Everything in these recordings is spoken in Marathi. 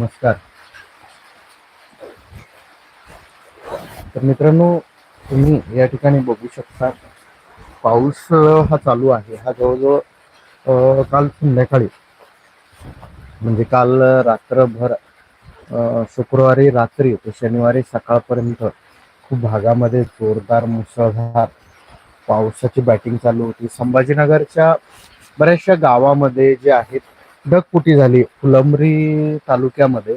नमस्कार. तर मित्रांनो तुम्ही या ठिकाणी बघू शकता पाऊस हा चालू आहे. हा जवळजवळ काल संध्याकाळी म्हणजे काल रात्रभर शुक्रवारी रात्री ते शनिवारी सकाळपर्यंत खूप भागामध्ये जोरदार मुसळधार पावसाची बॅटिंग चालू होती. संभाजीनगरच्या बऱ्याचशा गावामध्ये जे आहेत ढगफुटी झाली फुलंब्री तालुक्यामध्ये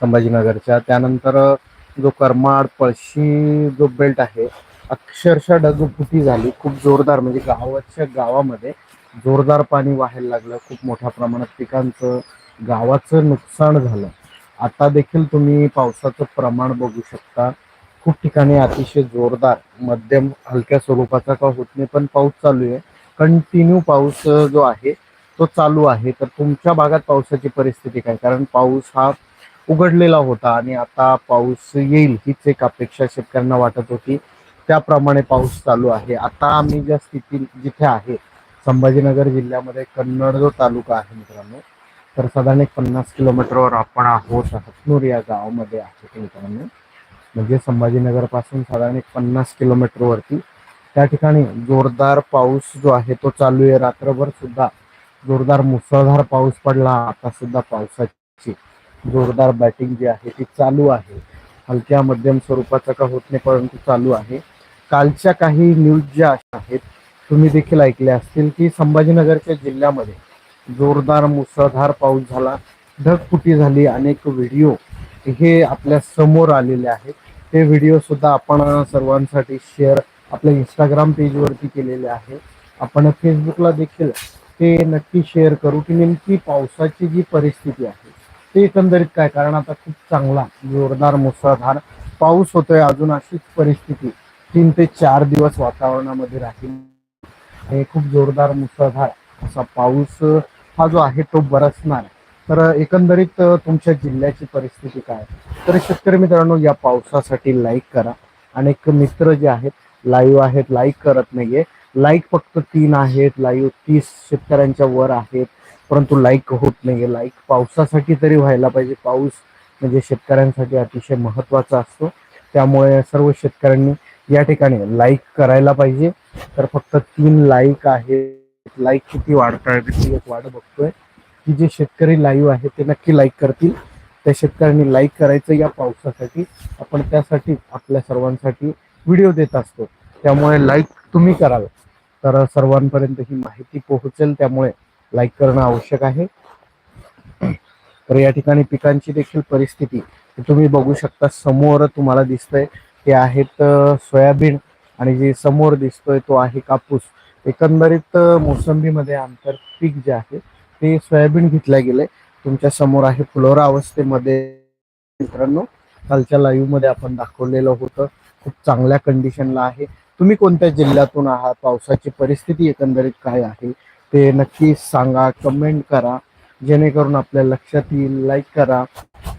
संभाजीनगरच्या. त्यानंतर जो करमाड पळशी जो बेल्ट आहे अक्षरशः ढगफुटी झाली. खूप जोरदार म्हणजे गावाच्या गावामध्ये जोरदार पाणी व्हायला लागलं. खूप मोठ्या प्रमाणात पिकांचं गावाचं नुकसान झालं. आता देखील तुम्ही पावसाचं प्रमाण बघू शकता. खूप ठिकाणी अतिशय जोरदार मध्यम हलक्या स्वरूपाचा का होत नाही पण पाऊस चालू आहे. कंटिन्यू पाऊस जो आहे तो चालू आहे तर तुमच्या भागात पावसाची परिस्थिती काय? कारण पाऊस हा उघडलेला होता आणि आता पाऊस येईल हीच एक अपेक्षा शेतकऱ्यांना वाटत होती. त्याप्रमाणे पाऊस चालू आहे. आता आम्ही ज्या स्थिती जिथे आहे संभाजीनगर जिल्ह्यामध्ये कन्नड जो तालुका आहे मित्रांनो तर साधारण एक पन्नास किलोमीटरवर आपण आहोत हतनूर या गावामध्ये आहे मित्रांनो. म्हणजे संभाजीनगरपासून साधारण एक पन्नास किलोमीटरवरती. त्या ठिकाणी जोरदार पाऊस जो आहे तो चालू आहे. रात्रभर सुद्धा जोरदार मुसळधार पाऊस पडला. आता सुद्धा पावसाची जोरदार बॅटिंग जी आहे ती चालू आहे. हलक्या मध्यम स्वरूपाचा का होत नाही परंतु चालू आहे. कालच्या काही न्यूज ज्या आहेत तुम्ही देखील ऐकल्या असतील की संभाजीनगरच्या जिल्ह्यामध्ये जोरदार मुसळधार पाऊस झाला. ढगफुटी झाली. अनेक व्हिडिओ हे आपल्यासमोर आलेले आहेत. ते व्हिडिओ सुद्धा आपण सर्वांसाठी शेअर आपल्या इंस्टाग्राम पेजवरती केलेले आहे. आपण फेसबुकला देखील ते नक्की शेअर करू की नेमकी पावसाची जी परिस्थिती आहे ते एकंदरीत काय? कारण आता खूप चांगला जोरदार मुसळधार पाऊस होतोय. अजून अशीच परिस्थिती तीन ते चार दिवस वातावरणामध्ये राहील. हे खूप जोरदार मुसळधार असा पाऊस हा जो आहे तो बरसणार. तर एकंदरीत तुमच्या जिल्ह्याची परिस्थिती काय? तर शेतकरी मित्रांनो या पावसासाठी लाईक करा. अनेक मित्र जे आहेत लाईव्ह आहेत लाईक करत नाहीये. लाईक फक्त तीन आहेत लाईव्ह तीस शेतकऱ्यांच्या वर आहेत. परंतु लाईक होत नाहीये. लाईक पावसासाठी तरी व्हायला पाहिजे. पाऊस म्हणजे शेतकऱ्यांसाठी अतिशय महत्त्वाचा असतो. त्यामुळे सर्व शेतकऱ्यांनी या ठिकाणी लाईक करायला पाहिजे. तर फक्त तीन लाईक आहेत. लाईक किती वाढताय ती एक वाढ बघतोय. की जे शेतकरी लाईव्ह आहेत ते नक्की लाईक करतील. त्या शेतकऱ्यांनी लाईक करायचं या पावसासाठी. आपण त्यासाठी आपल्या सर्वांसाठी व्हिडिओ देत असतो. त्यामुळे लाईक तुम्ही कराल तर सर्वांपर्यंत ही माहिती पोहोचेल त्यामुळे लाईक करणं आवश्यक आहे. तर या ठिकाणी पिकांची देखील परिस्थिती तुम्ही बघू शकता. समोर तुम्हाला दिसतंय ते आहेत सोयाबीन आणि जे समोर दिसतोय तो आहे कापूस. एकंदरीत मोसंबीमध्ये आंतर पीक जे आहे ते सोयाबीन घेतल्या गेले. तुमच्यासमोर आहे फुलोरा अवस्थेमध्ये मित्रांनो कालच्या लाईव्हमध्ये आपण दाखवलेलं होतं. खूप चांगल्या कंडिशनला आहे. तुम्ही कोणत्या जिल्ह्यातून आहात? पावसाची परिस्थिती एकंदरीत काय आहे? ते नक्की सांगा कमेंट करा. जेणेकरून आपल्या लक्षात येईल. लाईक करा.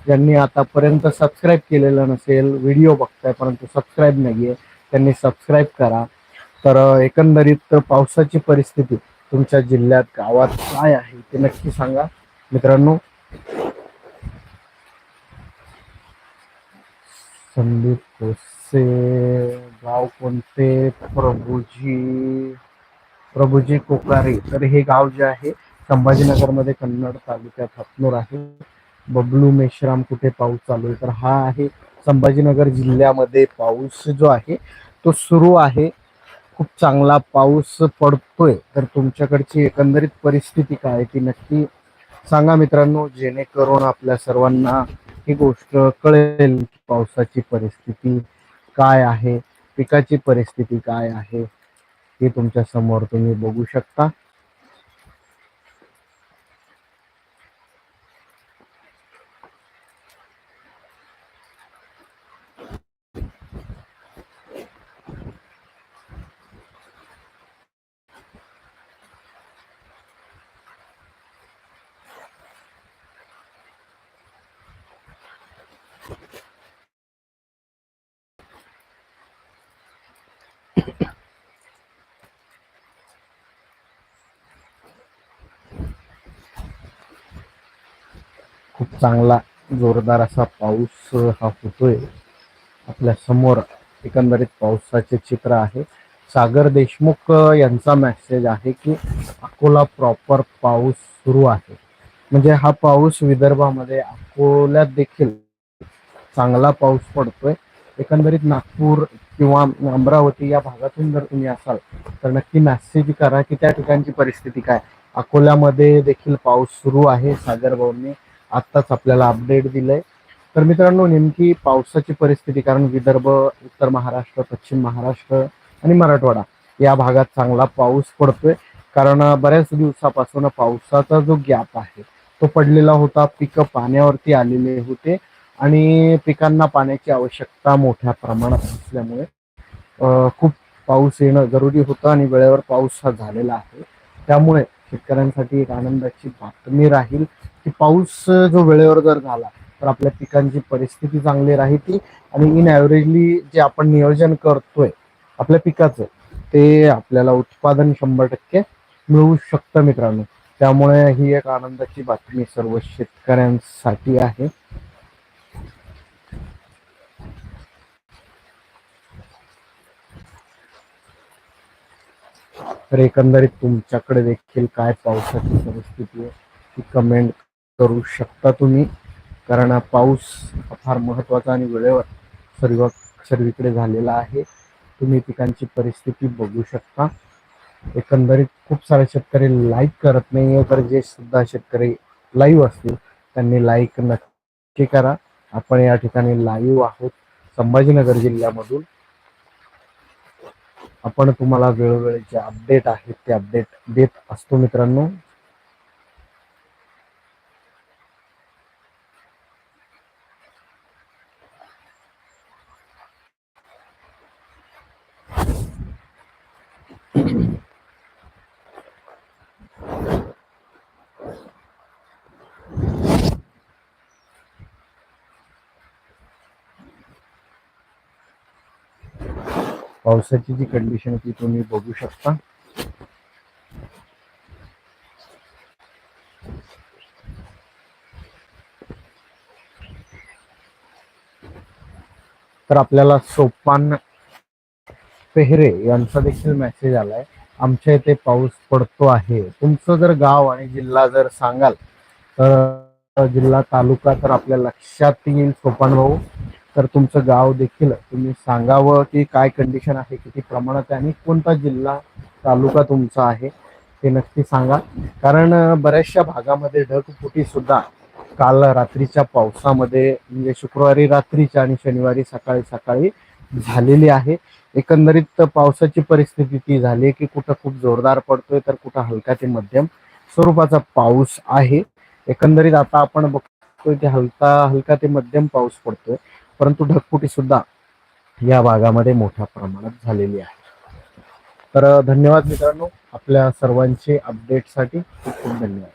ज्यांनी आतापर्यंत सबस्क्राईब केलेलं नसेल व्हिडिओ बघताय परंतु सबस्क्राईब नाहीये त्यांनी सबस्क्राईब करा. तर एकंदरीत पावसाची परिस्थिती तुमच्या जिल्ह्यात गावात काय आहे ते नक्की सांगा. मित्रांनो संदीप कोसे. गाव कोणते? प्रभूजी प्रभूजी कोकारे. तर हे गाव जे आहे संभाजीनगरमध्ये कन्नड तालुक्यात हतनूर आहे. बबलू मेश्राम कुठे पाऊस चालू आहे? तर हा आहे संभाजीनगर जिल्ह्यामध्ये पाऊस जो आहे तो सुरू आहे. खूप चांगला पाऊस पडतोय. तर तुमच्याकडची एकंदरीत परिस्थिती काय आहे ती नक्की सांगा मित्रांनो जेणेकरून आपल्या सर्वांना ही गोष्ट कळेल पावसाची परिस्थिती काय आहे. पिकाची परिस्थिती काय आहे हे तुमच्यासमोर तुम्ही बघू शकता. खूप चांगला जोरदार असा पाऊस हा होतोय. आपल्यासमोर एकंदरीत पावसाचे चित्र आहे. सागर देशमुख यांचा मेसेज आहे की अकोला प्रॉपर पाऊस सुरू आहे. म्हणजे हा पाऊस विदर्भामध्ये अकोल्यात देखील चांगला पाऊस पडतोय. एकंदरीत नागपूर किंवा अमरावती या भागातून जर तुम्ही असाल तर नक्की मेसेज करा की त्या ठिकाणची परिस्थिती काय? अकोल्यामध्ये देखील पाऊस सुरू आहे सागर भाऊंनी. आत्ताच आपल्याला अपडेट दिलंय. तर मित्रांनो नेमकी पावसाची परिस्थिती कारण विदर्भ उत्तर महाराष्ट्र पश्चिम महाराष्ट्र आणि मराठवाडा या भागात चांगला पाऊस पडतोय. कारण बऱ्याच दिवसापासून पावसाचा जो गॅप आहे तो पडलेला होता. पिकं पाण्यावरती आलेले होते आणि पिकांना पाण्याची आवश्यकता मोठ्या प्रमाणात असल्यामुळे खूप पाऊस येणं जरुरी होतं आणि वेळेवर पाऊस हा झालेला आहे. त्यामुळे शेतकऱ्यांसाठी एक आनंदाची बातमी राहील की पाऊस जो वेळेवर जर झाला तर आपल्या पिकांची परिस्थिती चांगली राहील आणि इन ॲव्हरेजली जे आपण नियोजन करतोय आपल्या पिकाचं ते आपल्याला उत्पादन शंभर टक्के मिळू शकतं मित्रांनो. त्यामुळे ही एक आनंदाची बातमी सर्व शेतकऱ्यांसाठी आहे. तर एकंदरीत तुमच्याकडे देखील काय पावसाची परिस्थिती आहे ती कमेंट करू शकता तुम्ही. कारण पाऊस फार महत्त्वाचा आणि वेळेवर सर्व सर्वीकडे झालेला आहे. तुम्ही पिकांची परिस्थिती बघू शकता. एकंदरीत खूप सारे शेतकरी लाईक करत नाही आहे तर जे सुद्धा शेतकरी लाईव्ह असतील त्यांनी लाईक नक्की करा. आपण या ठिकाणी लाईव्ह आहोत संभाजीनगर जिल्ह्यामधून. आपण तुम्हाला वेळोवेळी जे अपडेट आहेत ते अपडेट देत असतो मित्रांनो. पावसाची जी कंडिशन ती तुम्ही बघू शकता. तर आपल्याला सोपान पेहरे यांचा देखील मेसेज आलाय. आमच्या इथे पाऊस पडतो आहे. तुमचं जर गाव आणि जिल्हा जर सांगाल तर जिल्हा तालुका तर आपल्या लक्षात येईल सोपान भाऊ. तर तुमचं गाव देखील तुम्ही सांगावं की काय कंडिशन आहे किती प्रमाणात आहे आणि कोणता जिल्हा तालुका तुमचा आहे ते नक्की सांगा. कारण बऱ्याचशा भागामध्ये ढगफुटी सुद्धा काल रात्रीच्या पावसामध्ये म्हणजे शुक्रवारी रात्रीच्या आणि शनिवारी सकाळी सकाळी झालेली आहे. एकंदरीत पावसाची परिस्थिती ती झाली की कुठं खूप जोरदार पडतोय तर कुठं हलका ते मध्यम स्वरूपाचा पाऊस आहे. एकंदरीत आता आपण बघतोय की हलका हलका ते मध्यम पाऊस पडतोय. परंतु ढगफुटी सुद्धा या भागामध्ये मोठ्या प्रमाणात झालेली आहे. तर धन्यवाद मित्रांनो. आपल्या सर्वांचे अपडेटसाठी खूप खूप धन्यवाद.